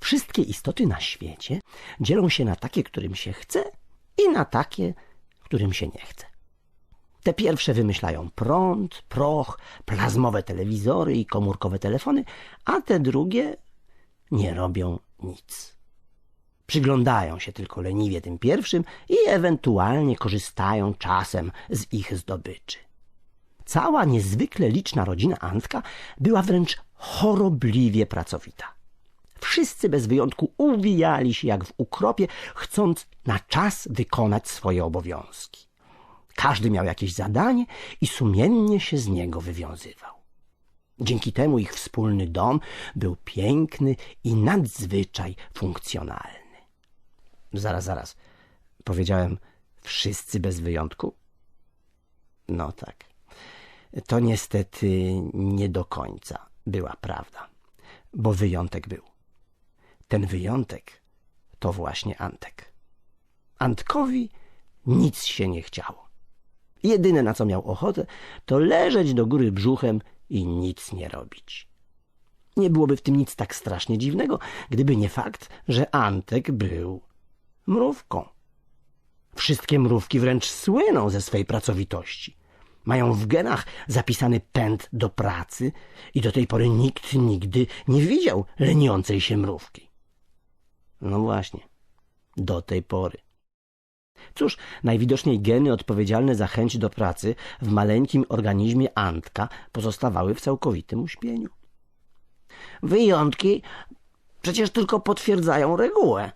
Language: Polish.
Wszystkie istoty na świecie dzielą się na takie, którym się chce i na takie, którym się nie chce. Te pierwsze wymyślają prąd, proch, plazmowe telewizory i komórkowe telefony, a te drugie nie robią nic. Przyglądają się tylko leniwie tym pierwszym i ewentualnie korzystają czasem z ich zdobyczy. Cała niezwykle liczna rodzina Antka była wręcz chorobliwie pracowita. Wszyscy bez wyjątku uwijali się jak w ukropie, chcąc na czas wykonać swoje obowiązki. Każdy miał jakieś zadanie i sumiennie się z niego wywiązywał. Dzięki temu ich wspólny dom był piękny i nadzwyczaj funkcjonalny. Zaraz, zaraz. Powiedziałem wszyscy bez wyjątku? No tak. To niestety nie do końca była prawda, bo wyjątek był. Ten wyjątek to właśnie Antek. Antkowi nic się nie chciało. Jedyne na co miał ochotę, to leżeć do góry brzuchem i nic nie robić. Nie byłoby w tym nic tak strasznie dziwnego, gdyby nie fakt, że Antek był mrówką. Wszystkie mrówki wręcz słyną ze swej pracowitości. Mają w genach zapisany pęd do pracy i do tej pory nikt nigdy nie widział leniącej się mrówki. No właśnie, do tej pory. Cóż, najwidoczniej geny odpowiedzialne za chęć do pracy w maleńkim organizmie Antka pozostawały w całkowitym uśpieniu. Wyjątki przecież tylko potwierdzają regułę,